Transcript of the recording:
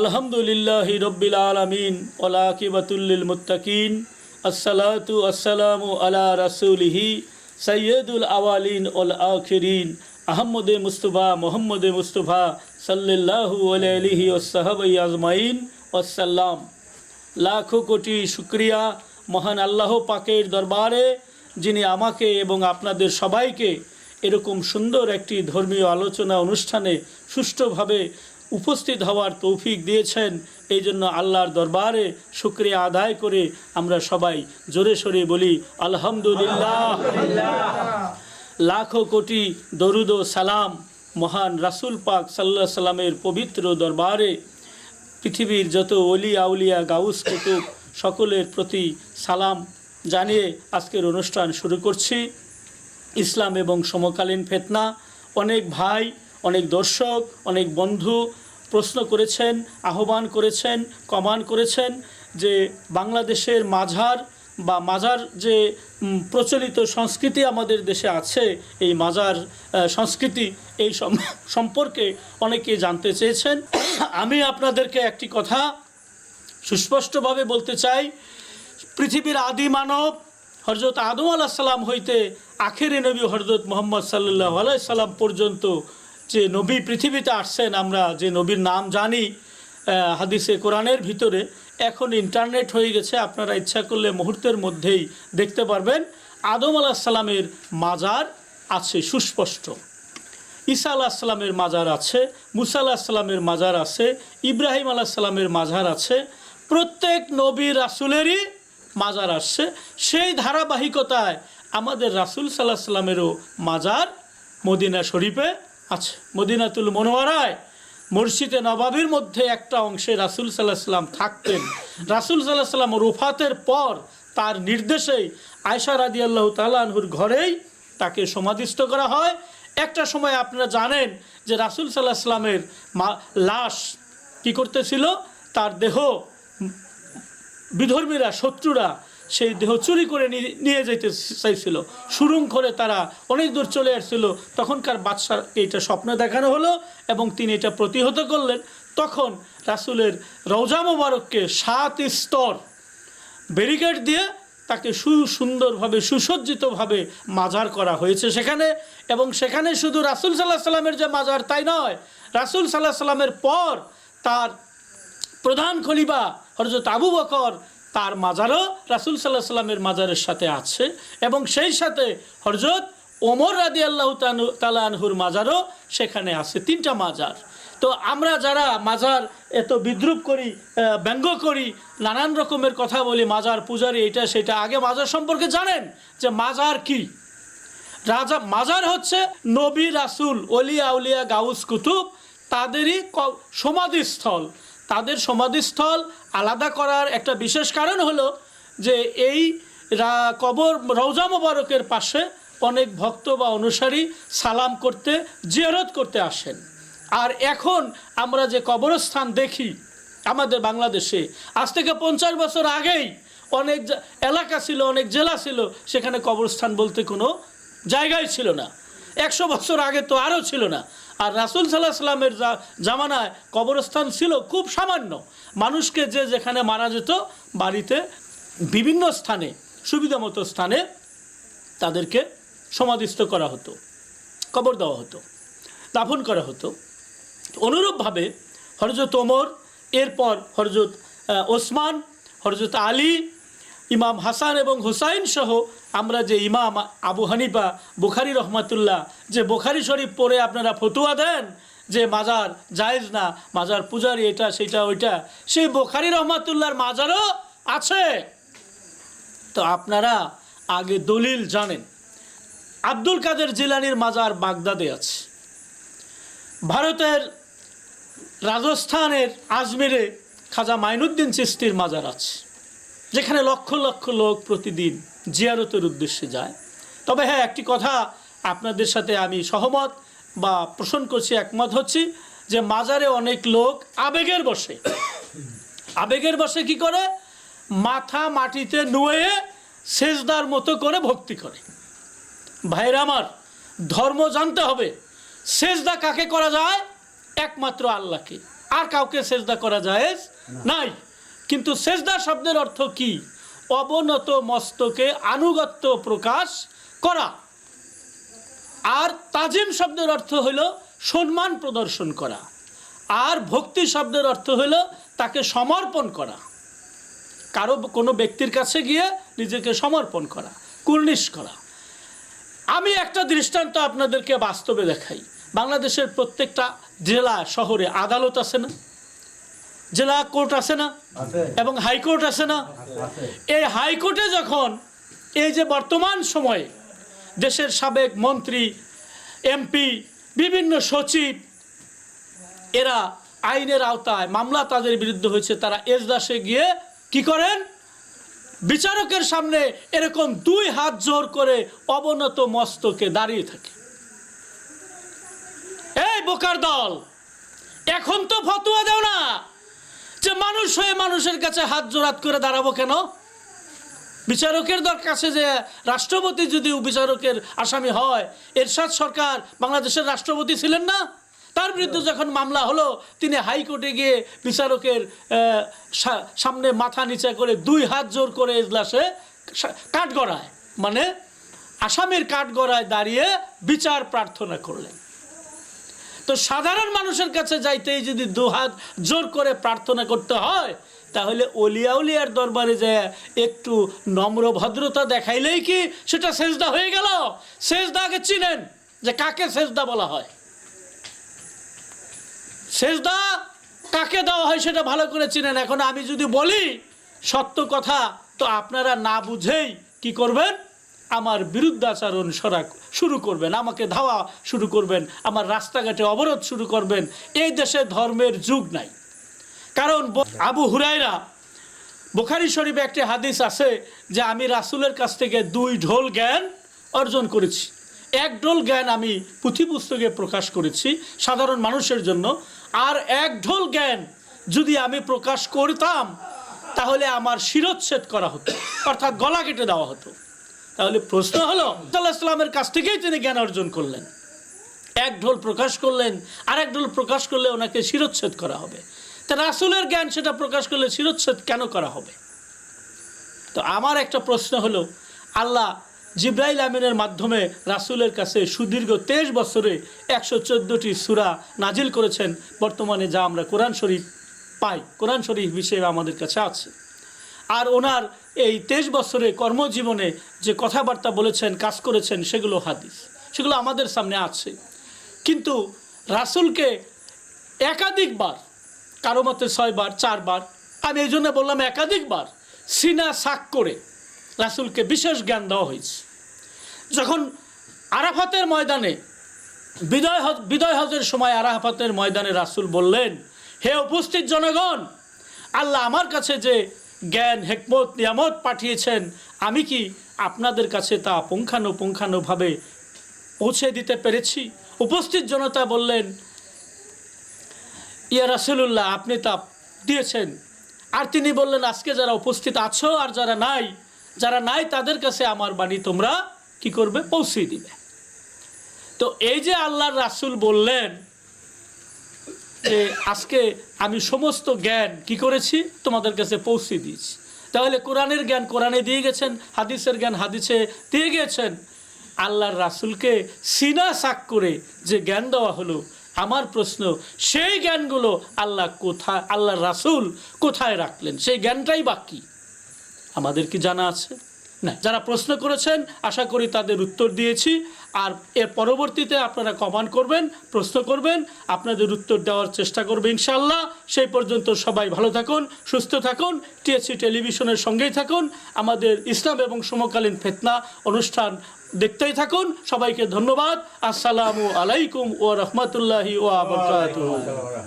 আলহামদুলিল্লাহ রব্বিল আলমিন ওলাকিবাতুল্লিল মুত্তাকিন, আসসালাতু আসসালামু আলা রাসুলিহি সৈয়দুল আওয়ালিন ওল আখিরিন। আহমদে মুস্তফা, মোহাম্মদে মুস্তফা সাল্লাল্লাহু আলাইহি ওসাহাবাই আজমাইন ওসাল্লাম লাখো কোটি শুক্রিয়া মহান আল্লাহ পাকের দরবারে, যিনি আমাকে এবং আপনাদের সবাইকে এরকম সুন্দর একটি ধর্মীয় আলোচনা অনুষ্ঠানে সুষ্ঠুভাবে উপস্থিত হওয়ার তৌফিক দিয়েছেন। এই জন্য আল্লাহর দরবারে শুক্রিয়া আদায় করে আমরা সবাই জোরে সোরে বলি, আলহামদুলিল্লাহ। লাখো কোটি দরুদ ও সালাম মহান রাসুল পাক সাল্লাহ সাল্লামের পবিত্র দরবারে। পৃথিবীর যত অলি আউলিয়া গাউস কুতুব, সকলের প্রতি সালাম জানিয়ে আজকের অনুষ্ঠান শুরু করছি। ইসলাম এবং সমকালীন ফেতনা, অনেক ভাই, অনেক দর্শক, অনেক বন্ধু প্রশ্ন করেছেন, আহ্বান করেছেন কমান করেছেন যে বাংলাদেশের মাঝার বা মাজার যে প্রচলিত সংস্কৃতি আমাদের দেশে আছে, এই মাজার সংস্কৃতি এই সম- সম্পর্কে অনেকে জানতে চেয়েছেন। আমি আপনাদেরকে একটি কথা সুস্পষ্টভাবে বলতে চাই। পৃথিবীর আদি মানব হজরত আদম আলাহ সাল্লাম হইতে আখেরি নবী হজরত মোহাম্মদ সাল্লাহ আলাইসাল্লাম পর্যন্ত যে নবী পৃথিবীতে আসছেন, আমরা যে নবীর নাম জানি হাদিসে, কোরআনের ভিতরে, এখন ইন্টারনেট হয়ে গেছে, আপনারা ইচ্ছা করলে মুহূর্তের মধ্যেই দেখতে পারবেন, আদম আলাহ সাল্লামের মাজার আছে, সুস্পষ্ট। ঈসা আলাহ সাল্লামের মাজার আছে, মুসা আলাহ সাল্লামের মাজার আছে, ইব্রাহিম আলাহ সাল্লামের মাজার আছে, প্রত্যেক নবী রাসুলেরই মাজার আসছে। সেই ধারাবাহিকতায় আমাদের রাসুল সাল্লাহ সাল্লামেরও মাজার মদিনা শরীফে আছে মদিনাতুল মনোয়ারায় মসজিদে নবাবির মধ্যে একটা অংশে রাসুল সাল্লাহ সাল্লাম থাকতেন। রাসুল সাল্লাহ সাল্লাম রুফাতের পর তার নির্দেশেই আয়সা রাদি আল্লাহ তালাহুর ঘরেই তাকে সমাধিস্থ করা হয়। একটা সময় আপনারা জানেন যে রাসুল সাল্লাহ সাল্লামের মা, লাশ কী করতেছিল? তার দেহ বিধর্মীরা, শত্রুরা সেই দেহ চুরি করে নিয়ে- যেতে চাইছিল। সুরুং করে তারা অনেক দূর চলে আসছিল। তখনকার বাদশার এইটা স্বপ্ন দেখানো হলো এবং তিনি এটা প্রতিহত করলেন। তখন রাসুলের রওজা মোবারককে সাত স্তর ব্যারিকেড দিয়ে তাকে সুসুন্দরভাবে, সুসজ্জিতভাবে মাজার করা হয়েছে সেখানে এবং সেখানে শুধু রাসুল সাল্লাহ সাল্লামের যে মাজার তাই নয়, রাসুল সাল্লাহ সাল্লামের পর তার প্রধান খলিফা হরজত আবু বকর তার মাজারও রাসুল সাল্লাহ সাল্লামের মাজারের সাথে আছে এবং সেই সাথে হরজত ওমর রাদি আল্লাহ তালানহুর মাজারও সেখানে আছে, তিনটা মাজার। তো আমরা যারা মাজার এত বিদ্রুপ করি ব্যঙ্গ করি, নানান রকমের কথা বলি, মাজার পূজারি এটা সেটা, আগে মাজার সম্পর্কে জানেন যে মাজার কি? রাজা, মাজার হচ্ছে নবী রাসুল, অলিয়া উলিয়া গাউস কুতুব, তাদেরই সমাধিস্থল। তাদের সমাধিস্থল আলাদা করার একটা বিশেষ কারণ হলো যে এই কবর রৌজা মোবারকের পাশে অনেক ভক্ত বা অনুসারী সালাম করতে, জিয়ারত করতে আসেন। আর এখন আমরা যে কবরস্থান দেখি আমাদের বাংলাদেশে, আজ থেকে পঞ্চাশ বছর আগেই অনেক এলাকা ছিল, অনেক জেলা ছিল, সেখানে কবরস্থান বলতে কোনো জায়গাই ছিল না। একশো বছর আগে তো আরও ছিল না। আর রাসুল সাল্লাহ সাল্লামের জামানায় কবরস্থান ছিল খুব সামান্য। মানুষকে যে যেখানে মারা যেত, বাড়িতে বিভিন্ন স্থানে সুবিধা মতো স্থানে তাদেরকে সমাধিস্থ করা হতো, কবর দেওয়া হতো, দাফন করা হতো। অনুরূপভাবে হরজত ওমর, এরপর হরজত ওসমান হরজত আলী ইমাম হাসান এবং হুসাইন সহ আমরা যে ইমাম আবু হানিফা, বুখারি রহমাতুল্লাহ, যে বুখারি শরীফ পড়ে আপনারা ফতুয়া দেন যে মাজার জায়েজ না, মাজার পূজারি এটা, সেটা, ওইটা, সেই বুখারি রহমাতুল্লাহর মাজারও আছে। তো আপনারা আগে দলিল জানেন। আব্দুল কাদের জিলানির মাজার বাগদাদে আছে। ভারতের রাজস্থানের আজমিরে খাজা মাইনুদ্দিন চিস্তির মাজার আছে। যেখানে লক্ষ লক্ষ লোক প্রতিদিন জিয়ারতের উদ্দেশ্যে যায়। তবে হ্যাঁ একটি কথা আপনাদের সাথে আমি সহমত বা পোষণ করছি একমত হচ্ছি যে মাজারে অনেক লোক আবেগের বসে। আবেগের বসে কি করে? মাথা মাটিতে নুয়ে সেজদার মতো করে ভক্তি করে। ভাইরা আমার ধর্ম জানতে হবে সেজদা কাকে করা যায়? একমাত্র আল্লাহকে। আর কাউকে সেজদা করা যায় নাই। কিন্তু সেজদা শব্দের অর্থ কি? অবনত মস্তকে আনুগত্য প্রকাশ করা। আর তাজিম শব্দের অর্থ হইল সম্মান প্রদর্শন করা। আর ভক্তি শব্দের অর্থ হইল তাকে সমর্পণ করা। কারও কোনো ব্যক্তির কাছে গিয়ে নিজেকে সমর্পণ করা, কুর্নিশ করা। আমি একটা দৃষ্টান্ত আপনাদেরকে বাস্তবে দেখাই। বাংলাদেশের প্রত্যেকটা জেলা, শহরে আদালত আছে না? জেলা কোর্ট আছে না? এবং হাইকোর্ট আছে না? এই হাইকোর্টে যখন এই যে বর্তমান সময়ে দেশের সাবেক মন্ত্রী এমপি বিভিন্ন সচিব এরা আইনের আওতায় মামলা তাদের বিরুদ্ধে হয়েছে তারা এজলাসে গিয়ে কি করেন? বিচারকের সামনে এরকম দুই হাত জোর করে অবনত মস্তকে দাঁড়িয়ে থাকে। এই বোকার দল এখন তো ফতুয়া দেও না। যে মানুষ হয়ে মানুষের কাছে হাত জোরাত করে দাঁড়াবো কেন? বিচারকের কাছে যে রাষ্ট্রপতি যদি বিচারকের আসামি হয়, এরশাদ সরকার বাংলাদেশের রাষ্ট্রপতি ছিলেন না? তার বিরুদ্ধে যখন মামলা হলো, তিনি হাইকোর্টে গিয়ে বিচারকের সামনে মাথা নিচে করে দুই হাত জোর করে এজলাসে কাঠগড়ায় মানে আসামির কাঠগড়ায় দাঁড়িয়ে বিচার প্রার্থনা করলেন। তো সাধারণ মানুষের কাছে যাইতেই যদি দুহাত জোর করে প্রার্থনা করতে হয়, তাহলে অলিয়া উলিয়ার দরবারে যে একটু নম্র ভদ্রতা দেখাইলেই কি সেটা সেজদা হয়ে গেল? সেজদা আগে চিনেন যে কাকে সেজদা বলা হয়। সেজদা কাকে দেওয়া হয় সেটা ভালো করে চিনেন। এখন আমি যদি বলি সত্য কথা, তো আপনারা না বুঝেই কি করবেন? আমার বিরুদ্ধাচরণ সরা শুরু করবেন, আমাকে ধাওয়া শুরু করবেন, আমার রাস্তাঘাটে অবরোধ শুরু করবেন, এই দেশে ধর্মের যুগ নাই। কারণ আবু হুরাইরা বোখারি শরীফে একটি হাদিস আছে যে আমি রাসূলের কাছ থেকে দুই ঢোল জ্ঞান অর্জন করেছি। এক ঢোল জ্ঞান আমি পুঁথি পুস্তকে প্রকাশ করেছি সাধারণ মানুষের জন্য, আর এক ঢোল জ্ঞান যদি আমি প্রকাশ করতাম, তাহলে আমার শিরচ্ছেদ করা হতো, অর্থাৎ গলা কেটে দেওয়া হতো। তাহলে প্রশ্ন হলো সাল্লাহ ইসলামের কাছ থেকেই তিনি জ্ঞান অর্জন করলেন। এক ঢোল প্রকাশ করলেন আর এক ঢোল প্রকাশ করলে ওনাকে শিরোচ্ছেদ করা হবে। তা রাসুলের জ্ঞান সেটা প্রকাশ করলে শিরোচ্ছেদ কেন করা হবে? তো আমার একটা প্রশ্ন হলো, আল্লাহ জিব্রাইল আমিনের মাধ্যমে রাসুলের কাছে সুদীর্ঘ তেইশ বছরে একশো চোদ্দোটি সুরা নাজিল করেছেন। বর্তমানে যা আমরা কোরআন শরীফ পাই, কোরআন শরীফ হিসেবে আমাদের কাছে আছে। আর ওনার এই তেইশ বছরে কর্মজীবনে যে কথাবার্তা বলেছেন, কাজ করেছেন, সেগুলো হাদিস। সেগুলো আমাদের সামনে আছে। কিন্তু রাসুলকে একাধিকবার, কারও মতে ছয়বার, চারবার, আমি এই জন্য বললাম একাধিকবার সিনা সাক করে রাসুলকে বিশেষ জ্ঞান দেওয়া হয়েছে। যখন আরাফাতের ময়দানে, বিদয় বিদয় হজের সময় আরাফাতের ময়দানে রাসুল বললেন, হে উপস্থিত জনগণ, আল্লাহ আমার কাছে যে জ্ঞান, হেকমত, নিয়ামত পাঠিয়েছেন। আমি কি আপনাদের কাছে তা পুঙ্খানুপুঙ্খানুভাবে পৌঁছে দিতে পেরেছি? উপস্থিত জনতা বললেন, ইয়া রাসুলুল্লাহ, আপনি তা দিয়েছেন। আর তিনি বললেন, আজকে যারা উপস্থিত আছো আর যারা নাই যারা নাই তাদের কাছে আমার বাণী তোমরা কি করবে? পৌঁছে দিবে। তো এই যে আল্লাহর রাসুল বললেন যে আজকে আমি সমস্ত জ্ঞান কি করেছি? তোমাদের কাছে পৌঁছে দিয়েছি। তাহলে কোরআনের জ্ঞান কোরআনে দিয়ে গেছেন, হাদিসের জ্ঞান হাদিসে দিয়ে গেছেন। আল্লাহর রাসুলকে সিনা সাক করে যে জ্ঞান দেওয়া হলো, আমার প্রশ্ন, সেই জ্ঞানগুলো আল্লাহ কোথায় আল্লাহর রাসুল কোথায় রাখলেন? সেই জ্ঞানটাই বাকি। আমাদের কি জানা আছে? না, যারা প্রশ্ন করেছেন, আশা করি তাদের উত্তর দিয়েছি। আর এর পরবর্তীতে আপনারা কমান করবেন, প্রশ্ন করবেন, আপনাদের উত্তর দেওয়ার চেষ্টা করবে ইনশাল্লাহ সেই পর্যন্ত সবাই ভালো থাকুন, সুস্থ থাকুন, টিএসসি টেলিভিশনের সঙ্গেই থাকুন, আমাদের ইসলাম এবং সমকালীন ফেতনা অনুষ্ঠান দেখতেই থাকুন। সবাইকে ধন্যবাদ। আসসালামু আলাইকুম ও রহমতুল্লাহি ও আবরকাত